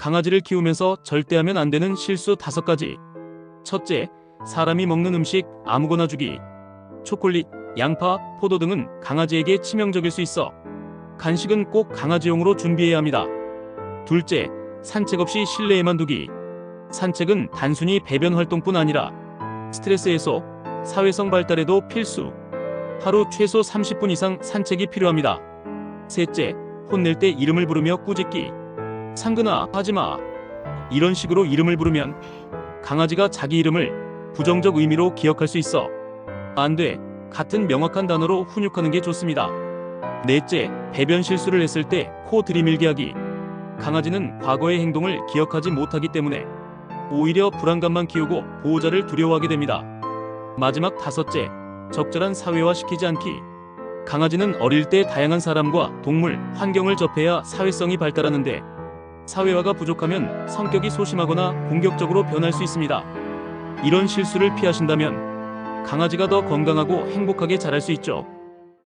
강아지를 키우면서 절대 하면 안 되는 실수 다섯 가지. 첫째, 사람이 먹는 음식 아무거나 주기. 초콜릿, 양파, 포도 등은 강아지에게 치명적일 수 있어 간식은 꼭 강아지용으로 준비해야 합니다. 둘째, 산책 없이 실내에만 두기. 산책은 단순히 배변 활동뿐 아니라 스트레스 해소, 사회성 발달에도 필수. 하루 최소 30분 이상 산책이 필요합니다. 셋째, 혼낼 때 이름을 부르며 꾸짖기. 상근아, 하지마. 이런 식으로 이름을 부르면 강아지가 자기 이름을 부정적 의미로 기억할 수 있어. 안 돼. 같은 명확한 단어로 훈육하는 게 좋습니다. 넷째, 배변 실수를 했을 때 코 들이밀게 하기. 강아지는 과거의 행동을 기억하지 못하기 때문에 오히려 불안감만 키우고 보호자를 두려워하게 됩니다. 마지막 다섯째, 적절한 사회화 시키지 않기. 강아지는 어릴 때 다양한 사람과 동물, 환경을 접해야 사회성이 발달하는데 사회화가 부족하면 성격이 소심하거나 공격적으로 변할 수 있습니다. 이런 실수를 피하신다면 강아지가 더 건강하고 행복하게 자랄 수 있죠.